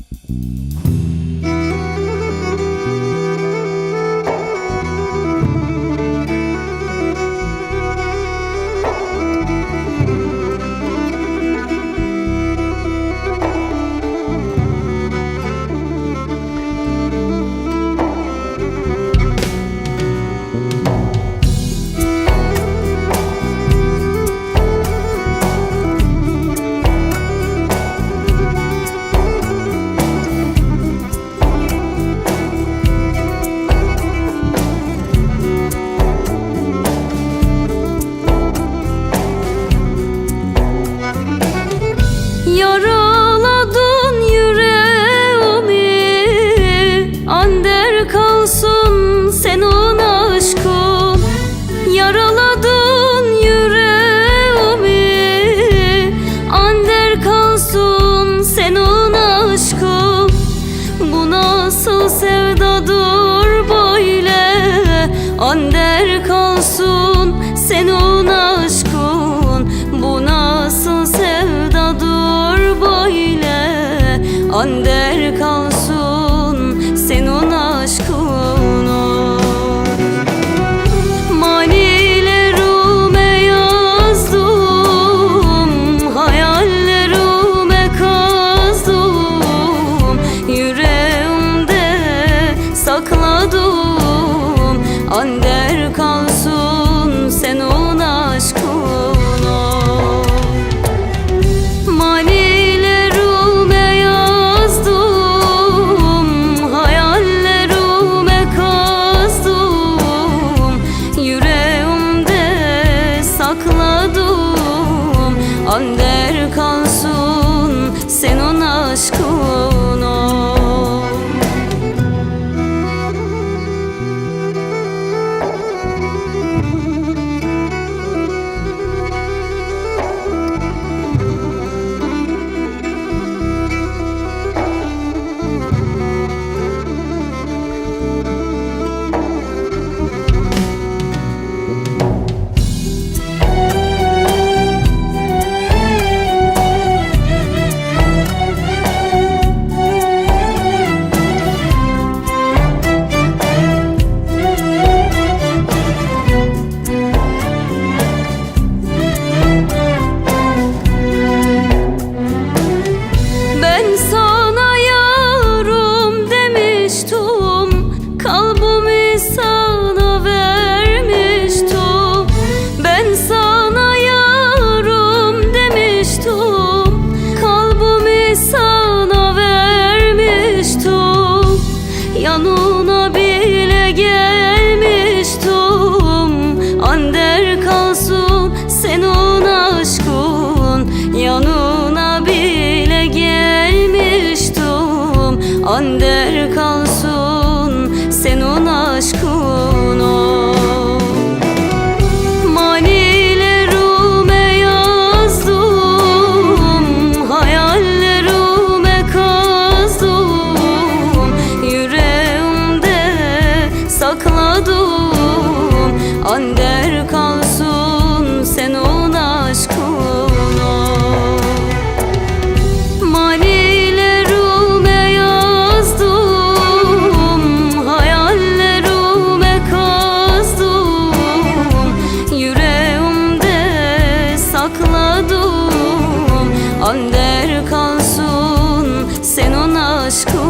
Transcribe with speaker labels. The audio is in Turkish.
Speaker 1: Thank you. Senin aşkın bu nasıl sevdadır böyle? Ander kalsın Sen senin aşkın bu nasıl sevdadır böyle? Ander kalsın. Ander kalsın sen ona aşkın ol. kalsın. Sen ona aşkın kalsın. Sen ona aşkın